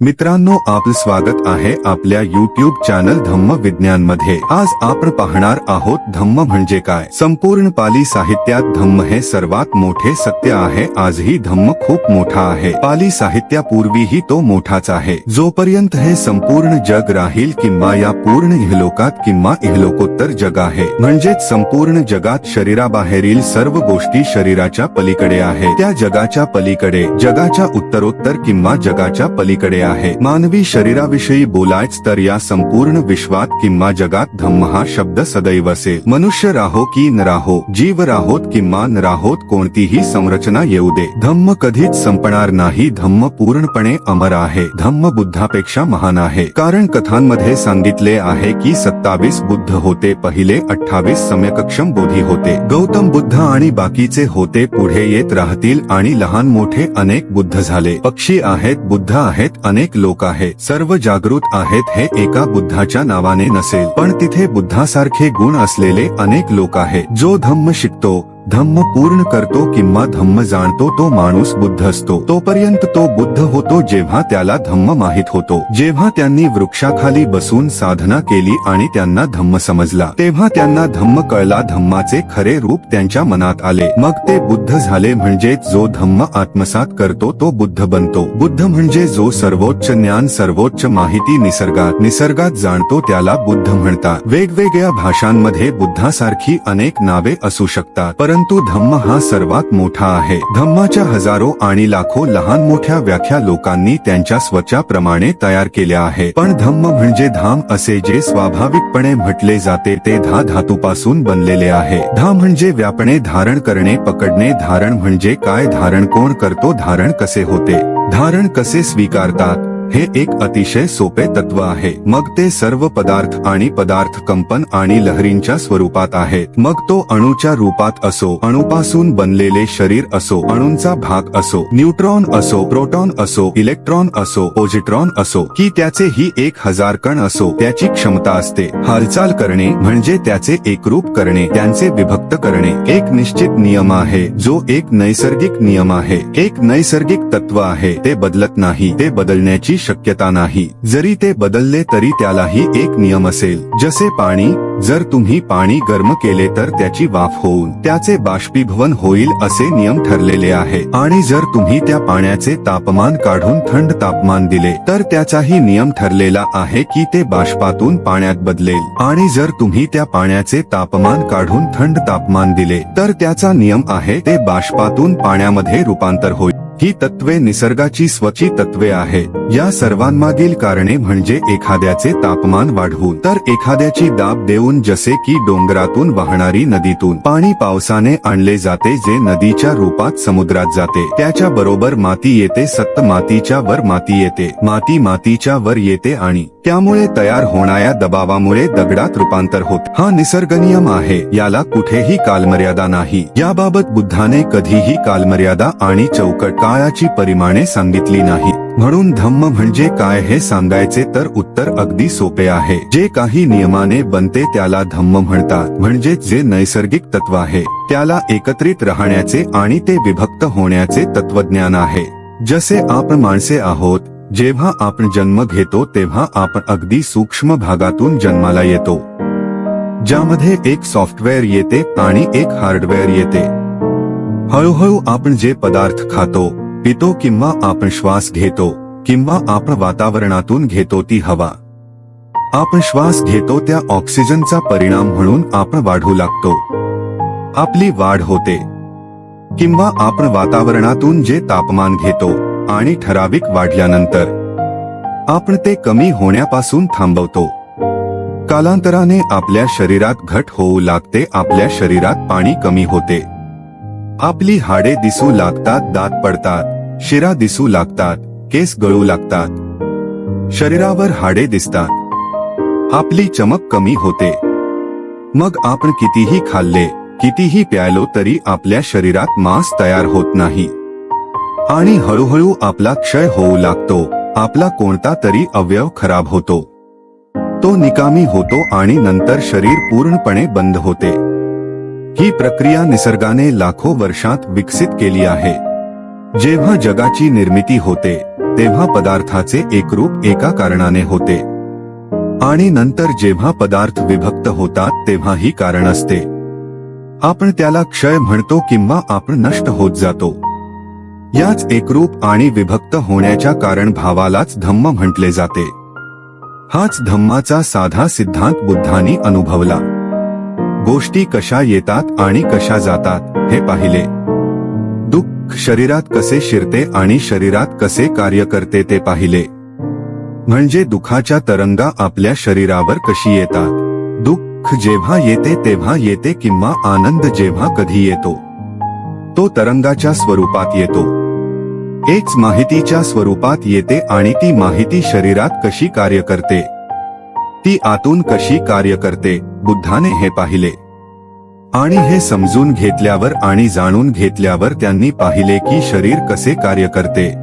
मित्रांनो आपलं स्वागत आहे आपल्या युट्यूब चॅनल धम्म विज्ञानमध्ये आज आपण पाहणार आहोत धम्म म्हणजे काय? संपूर्ण पाली साहित्यात धम्म हे सर्वात मोठे सत्य आहे. आजही धम्म खूप मोठा आहे. पाली साहित्यापूर्वीही तो मोठाच आहे. जोपर्यंत हे संपूर्ण जग राहील किंवा या पूर्ण इहलोकात किंवा इहलोकोत्तर जग आहे. म्हणजेच संपूर्ण जगात शरीराबाहेरील सर्व गोष्टी शरीराच्या पलीकडे आहे. त्या जगाच्या पलीकडे जगाच्या उत्तरोत्तर किंवा जगाच्या पलीकडे आहे. मानवी शरीराविषयी बोलायच तर या संपूर्ण विश्वात किंवा जगात धम्म हा शब्द सदैव असेल मनुष्य राहो की न राहो जीव राहोत किंवा न राहोत कोणतीही संरचना येऊ दे. धम्म कधीच संपणार नाही धम्म पूर्णपणे अमर आहे. धम्म बुद्धापेक्षा महान आहे. कारण कथांमध्ये सांगितले आहे की सत्तावीस बुद्ध होते पहिले अठ्ठावीस सम्यकक्षम बोधी होते. गौतम बुद्ध आणि बाकीचे होते पुढे येत राहतील आणि लहान मोठे अनेक बुद्ध झाले. पक्षी आहेत बुद्ध आहेत अनेक लोक आहेत सर्व जागृत आहेत हे एका बुद्धाच्या नावाने नसेल. पण तिथे बुद्धासारखे गुण असलेले अनेक लोक आहेत जो धम्म शिकतो धम्म पूर्ण करतो किंवा धम्म जाणतो तो माणूस बुद्ध असतो तोपर्यंत तो बुद्ध होतो जेव्हा त्याला धम्म माहीत होतो. जेव्हा त्यांनी वृक्षाखाली बसून साधना केली आणि त्यांना धम्म समजला तेव्हा त्यांना धम्म कळला धम्माचे खरे रूप त्यांच्या मनात आले. मग ते बुद्ध झाले म्हणजे जो धम्म आत्मसात करतो तो बुद्ध बनतो. बुद्ध म्हणजे जो सर्वोच्च ज्ञान सर्वोच्च माहिती निसर्गात निसर्गात जाणतो त्याला बुद्ध म्हणतात. वेगवेगळ्या भाषांमध्ये बुद्धासारखी अनेक नावे असू शकतात. परंतु धम्म हा सर्वात मोठा आहे. धम्माच्या हजारो आणि लाखो लहान मोठ्या व्याख्या लोकांनी त्यांच्या स्वच्या प्रमाणे तयार केल्या आहे. पण धम्म म्हणजे धाम असे जे स्वाभाविकपणे म्हटले जाते ते धा धातूपासून बनलेले आहे. धा म्हणजे व्यापणे धारण करणे पकडणे धारण म्हणजे काय धारण कोण करतो धारण कसे होते? धारण कसे स्वीकारतात? हे एक अतिशय सोपे तत्व आहे. मग ते सर्व पदार्थ आणि पदार्थ कंपन आणि लहरींच्या स्वरूपात आहे. मग तो अणूच्या रूपात असो अणुपासून बनलेले शरीर असो अणूंचा भाग असो न्यूट्रॉन असो प्रोटॉन असो इलेक्ट्रॉन असो पोझिट्रॉन असो की त्याचे ही एक हजार कण असो त्याची क्षमता असते. हालचाल करणे म्हणजे त्याचे एकरूप करणे त्यांचे विभक्त करणे. एक निश्चित नियम आहे जो एक नैसर्गिक नियम आहे. एक नैसर्गिक तत्व आहे ते बदलत नाही ते बदलण्याची शक्यता नाही. जरी ते बदलले तरी त्यालाही एक नियम असेल. जसे पाणी जर तुम्ही पाणी गर्म केले तर त्याची वाफ होऊन त्याचे बाष्पीभवन होईल असे नियम ठरलेले आहे. आणि जर तुम्ही त्या पाण्याचे तापमान काढून थंड तापमान दिले तर त्याचाही नियम ठरलेला आहे की ते बाष्पातून पाण्यात बदलेल. आणि जर तुम्ही त्या पाण्याचे तापमान काढून थंड तापमान दिले तर त्याचा नियम आहे ते बाष्पातून पाण्यामध्ये रूपांतर होईल. ही तत्वे निसर्गाची स्वची तत्वे आहे. या सर्वांमागील कारणे म्हणजे एखाद्याचे तापमान वाढवून तर एखाद्याची दाब देऊन जसे की डोंगरातून वाहणारी नदीतून. पाणी पावसाने आणले जाते जे नदीच्या रूपात समुद्रात जाते. त्याच्या बरोबर माती येते सत्त मातीच्या वर माती येते. माती मातीच्या वर येते आणि त्यामुळे तयार होणाऱ्या दबावामुळे दगडात रूपांतर होत. हा निसर्ग नियम आहे. याला कुठेही कालमर्यादा नाही. याबाबत बुद्धाने कधीही कालमर्यादा आणि चौकट काळाची परिमाणे सांगितली नाही. म्हणून धम्म म्हणजे काय हे सांगायचे तर उत्तर अगदी सोपे आहे. जे काही नियमाने बनते त्याला धम्म म्हणतात. म्हणजे जे नैसर्गिक तत्व आहे त्याला एकत्रित राहण्याचे आणि ते विभक्त होण्याचे तत्वज्ञान आहे. जसे आपण माणसे आहोत जेव्हा आपण जन्म घेतो तेव्हा आपण अगदी सूक्ष्म भागातून जन्माला येतो. ज्यामध्ये एक सॉफ्टवेअर येते आणि एक हार्डवेअर येते. हळूहळू आपण जे पदार्थ खातो पितो किंवा आपण श्वास घेतो किंवा आपण वातावरणातून घेतो ती हवा. आपण श्वास घेतो त्या ऑक्सिजनचा परिणाम म्हणून आपण वाढू लागतो. आपली वाढ होते. किंवा आपण वातावरणातून जे तापमान घेतो आणि ठराविक वाढल्यानंतर आपण ते कमी होण्यापासून थांबवतो. कालांतराने आपल्या शरीरात घट होऊ लागते आपल्या शरीरात पाणी कमी होते. आपली हाडे दिसू लागतात दात पडतात शिरा दिसू लागतात केस गळू लागतात. शरीरावर हाडे दिसतात. आपली चमक कमी होते. मग आपण कितीही खाल्ले कितीही प्यायलो तरी आपल्या शरीरात मांस तयार होत नाही. आणि हळूहळू आपला क्षय होऊ लागतो. आपला कोणता तरी अवयव खराब होतो. तो निकामी होतो आणि नंतर शरीर पूर्णपणे बंद होते. ही प्रक्रिया निसर्गाने लाखो वर्षात विकसित केली आहे. जेव्हा जगाची निर्मिती होते तेव्हा पदार्थाचे एकरूप एका कारणाने होते. आणि नंतर जेव्हा पदार्थ विभक्त होतात तेव्हा ही कारण असते. आपण त्याला क्षय म्हणतो किंवा आपण नष्ट होत जातो. याच एकरूप आणि विभक्त होण्याच्या कारण भावालाच धम्म म्हटले जाते. हाच धम्माचा साधा सिद्धांत बुद्धांनी अनुभवला. गोष्टी कशा येतात आणि कशा जातात हे पाहिले. दुःख शरीरात कसे शिरते आणि शरीरात कसे कार्य करते ते पाहिले. म्हणजे दुखाच्या तरंगा आपल्या शरीरावर कशी येतात. दुःख जेव्हा येते तेव्हा येते किंवा आनंद जेव्हा कधी येतो. तो तरंगाच्या स्वरूपात येतो. एक माहितीच्या स्वरूपात येते आणि ती माहिती शरीरात कशी कार्य करते? ती आतून कशी कार्य करते? बुद्धाने हे पाहिले. आणि हे समजून घेतल्यावर आणि जाणून घेतल्यावर त्यांनी पाहिले की शरीर कसे कार्य करते.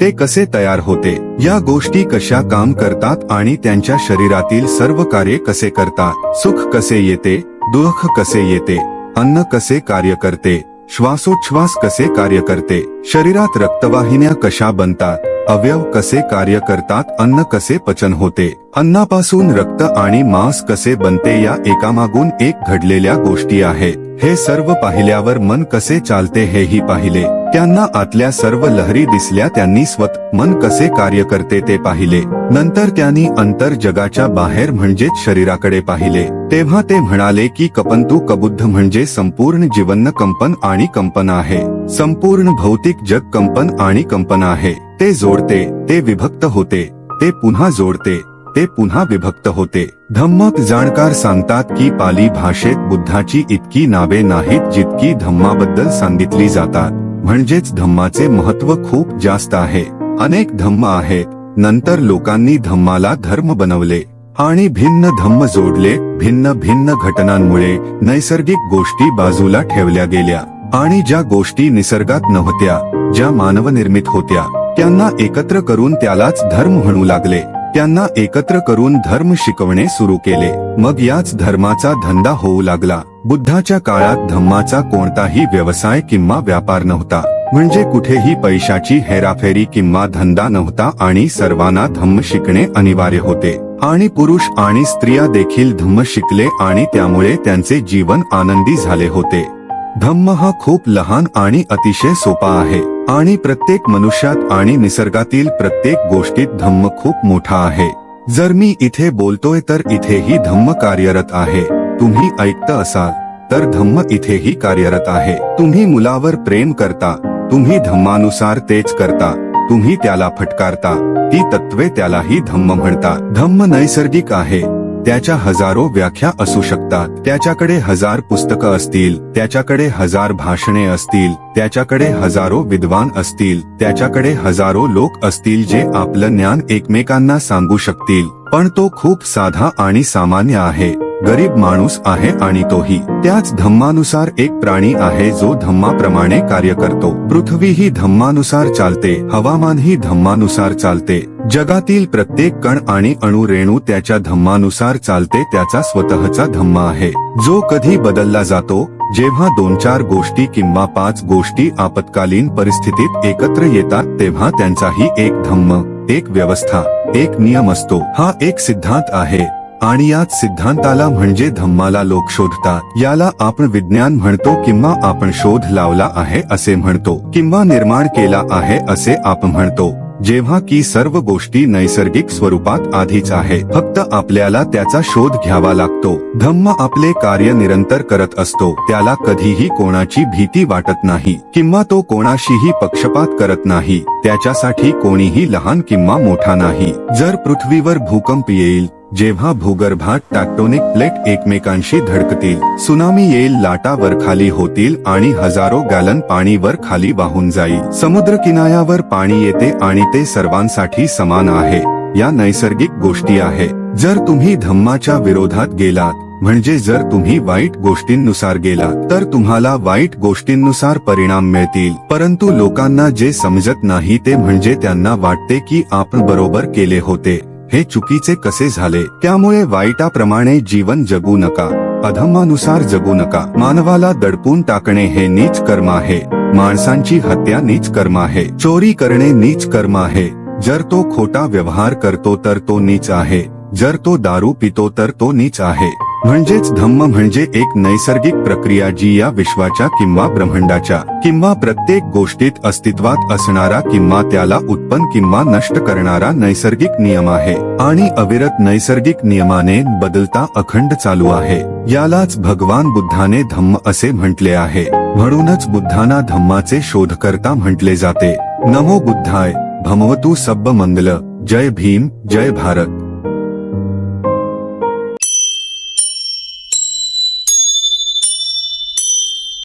ते कसे तयार होते? या गोष्टी कशा काम करतात आणि त्यांच्या शरीरातील सर्व कार्य कसे करतात? सुख कसे येते? दुःख कसे येते? अन्न कसे कार्य करते? श्वासोच्छ्वास कसे कार्य करते? शरीरात रक्तवाहिन्या कशा बनतात? अवयव कसे कार्य करतात? अन्न कसे पचन होते? अन्नापासून रक्त आणि मांस कसे बनते? या एकामागून एक घडलेल्या गोष्टी आहेत. हे सर्व पाहिल्यावर मन कसे चालते हेही पाहिले. त्यांना आतल्या सर्व लहरी दिसल्या त्यांनी स्वत मन कसे कार्य करते ते पाहिले. नंतर त्यांनी अंतर जगाच्या बाहेर म्हणजेच शरीराकडे पाहिले. तेव्हा ते म्हणाले की कपंतू कबुद्ध म्हणजे संपूर्ण जीवन कंपन आणि कंपन आहे. संपूर्ण भौतिक जग कंपन आणि कंपन आहे. ते जोडते ते विभक्त होते ते पुन्हा जोडते ते पुन्हा विभक्त होते. धम्मक जाणकार सांगतात की पाली भाषेत बुद्धाची इतकी नावे नाहीत जितकी धम्माबद्दल सांगितली जातात. म्हणजेच धम्माचे महत्त्व खूप जास्त आहे. अनेक धम्म आहेत. नंतर लोकांनी धम्माला धर्म बनवले आणि भिन्न धम्म जोडले भिन्न भिन्न घटनांमुळे नैसर्गिक गोष्टी बाजूला ठेवल्या गेल्या. आणि ज्या गोष्टी निसर्गात नव्हत्या ज्या मानवनिर्मित होत्या त्यांना एकत्र करून त्यालाच धर्म म्हणू लागले. त्यांना एकत्र करून धर्म शिकवणे सुरू केले. मग याच धर्माचा धंदा होऊ लागला. बुद्धाच्या काळात धम्माचा कोणताही व्यवसाय किंवा व्यापार नव्हता. म्हणजे कुठेही पैशाची हेराफेरी किंवा धंदा नव्हता आणि सर्वांना धम्म शिकणे अनिवार्य होते. आणि पुरुष आणि स्त्रिया देखील धम्म शिकले आणि त्यामुळे त्यांचे जीवन आनंदी झाले होते. धम्म हा खूप लहान आणि अतिशय सोपा आहे. आणि प्रत्येक मनुष्यात आणि निसर्गातील प्रत्येक गोष्टीत धम्म खूप मोठा आहे. जर मी इथे बोलतोय तर इथेही धम्म कार्यरत आहे. तुम्ही ऐकत असाल तर धम्म इथेही कार्यरत आहे. तुम्ही मुलावर प्रेम करता तुम्ही धम्मानुसार तेच करता तुम्ही त्याला फटकारता ती तत्वे त्यालाही धम्म म्हणता धम्म नैसर्गिक आहे त्याच्या हजारो व्याख्या असू शकतात. त्याच्याकडे हजार पुस्तकं असतील त्याच्याकडे हजार भाषणे असतील त्याच्याकडे हजारो विद्वान असतील त्याच्याकडे हजारो लोक असतील जे आपलं ज्ञान एकमेकांना सांगू शकतील. पण तो खूप साधा आणि सामान्य आहे. गरीब माणूस आहे आणि तोही. त्याच धम्मानुसार एक प्राणी आहे जो धम्माप्रमाणे कार्य करतो. पृथ्वी ही धम्मानुसार चालते हवामान ही धम्मानुसार चालते. जगातील प्रत्येक कण आणि अणु रेणू त्याच्या धम्मानुसार चालते त्याचा स्वतःचा धम्म आहे. जो कधी बदलला जातो जेव्हा दोन चार गोष्टी किंवा पाच गोष्टी आपत्कालीन परिस्थितीत एकत्र येतात तेव्हा त्यांचाही एक धम्म एक व्यवस्था एक नियम असतो. हा एक सिद्धांत आहे. आणि याच सिद्धांताला म्हणजे धम्माला लोक शोधतात. याला आपण विज्ञान म्हणतो किंवा आपण शोध लावला आहे असे म्हणतो किंवा निर्माण केला आहे असे आपण म्हणतो. जेव्हा की सर्व गोष्टी नैसर्गिक स्वरूपात आधीच आहे फक्त आपल्याला त्याचा शोध घ्यावा लागतो. धम्म आपले कार्य निरंतर करत असतो. त्याला कधीही कोणाची भीती वाटत नाही किंवा तो कोणाशीही पक्षपात करत नाही. त्याच्यासाठी कोणीही लहान किंवा मोठा नाही. जर पृथ्वीवर भूकंप येईल जेव्हा भूगर्भात टॅक्टोनिक प्लेट एकमेकांशी धडकतील सुनामी येईल लाटा वर खाली होतील आणि हजारो गॅलन पाणी वर खाली वाहून जाईल. समुद्र किनाऱ्यावर पाणी येते आणि ते सर्वांसाठी समान आहे. या नैसर्गिक गोष्टी आहे. जर तुम्ही धम्माच्या विरोधात गेलात म्हणजे जर तुम्ही वाईट गोष्टींनुसार गेलात तर तुम्हाला वाईट गोष्टींनुसार परिणाम मिळतील. परंतु लोकांना जे समजत नाही ते म्हणजे त्यांना वाटते की आपण बरोबर केले होते. हे चुकीचे कसे झाले? त्यामुळे वाईटाप्रमाणे जीवन जगू नका. अधम्मानुसार जगू नका. मानवाला दडपून टाकणे हे नीच कर्म आहे. माणसांची हत्या नीच कर्म आहे. चोरी करणे नीच कर्म आहे. जर तो खोटा व्यवहार करतो तर तो नीच आहे. जर तो दारू पितो तर तो नीच आहे. म्हणजेच धम्म म्हणजे एक नैसर्गिक प्रक्रिया जी या विश्वाच्या किंवा ब्रह्मांडाच्या किंवा प्रत्येक गोष्टीत अस्तित्वात असणारा किंवा त्याला उत्पन्न किंवा नष्ट करणारा नैसर्गिक नियम आहे. आणि अविरत नैसर्गिक नियमाने बदलता अखंड चालू आहे. यालाच भगवान बुद्धाने धम्म असे म्हटले आहे. म्हणूनच बुद्धांना धम्माचे शोधकर्ता म्हटले जाते. नमो बुद्धाय भमवतू सब्ब मंगल जय भीम जय भारत.